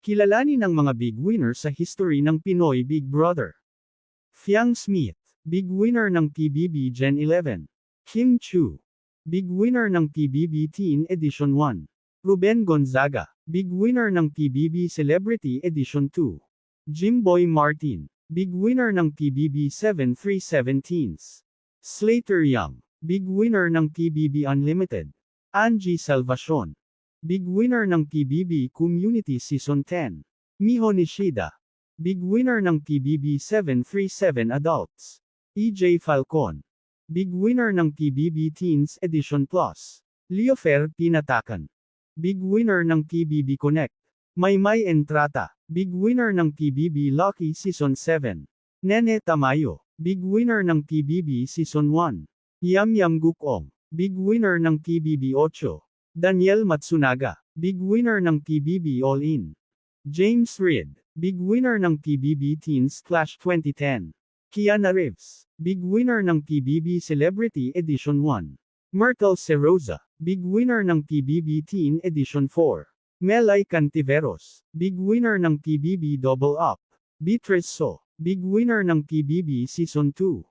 Kilalanin ang mga big winner sa history ng Pinoy Big Brother. Fiang Smith, big winner ng PBB Gen 11. Kim Chu, big winner ng PBB Teen Edition 1. Ruben Gonzaga, big winner ng PBB Celebrity Edition 2. Jimboy Martin, big winner ng PBB 7317s. Slater Young, big winner ng PBB Unlimited. Angie Salvacion, big winner ng PBB Community Season 10. Miho Nishida, big winner ng PBB 737 Adults. EJ Falcon, big winner ng PBB Teens Edition Plus. Leofer Pinatakan, big winner ng PBB Connect. Maymay Entrata, big winner ng PBB Lucky Season 7. Nene Tamayo, big winner ng PBB Season 1. Yam Yam Gukong, big winner ng PBB 8. Daniel Matsunaga, big winner ng PBB All In. James Reid, big winner ng PBB Teens Clash 2010. Kiana Reeves, big winner ng PBB Celebrity Edition 1. Myrtle Serosa, big winner ng PBB Teen Edition 4. Melay Cantiveros, big winner ng PBB Double Up. Beatrice So, big winner ng PBB Season 2.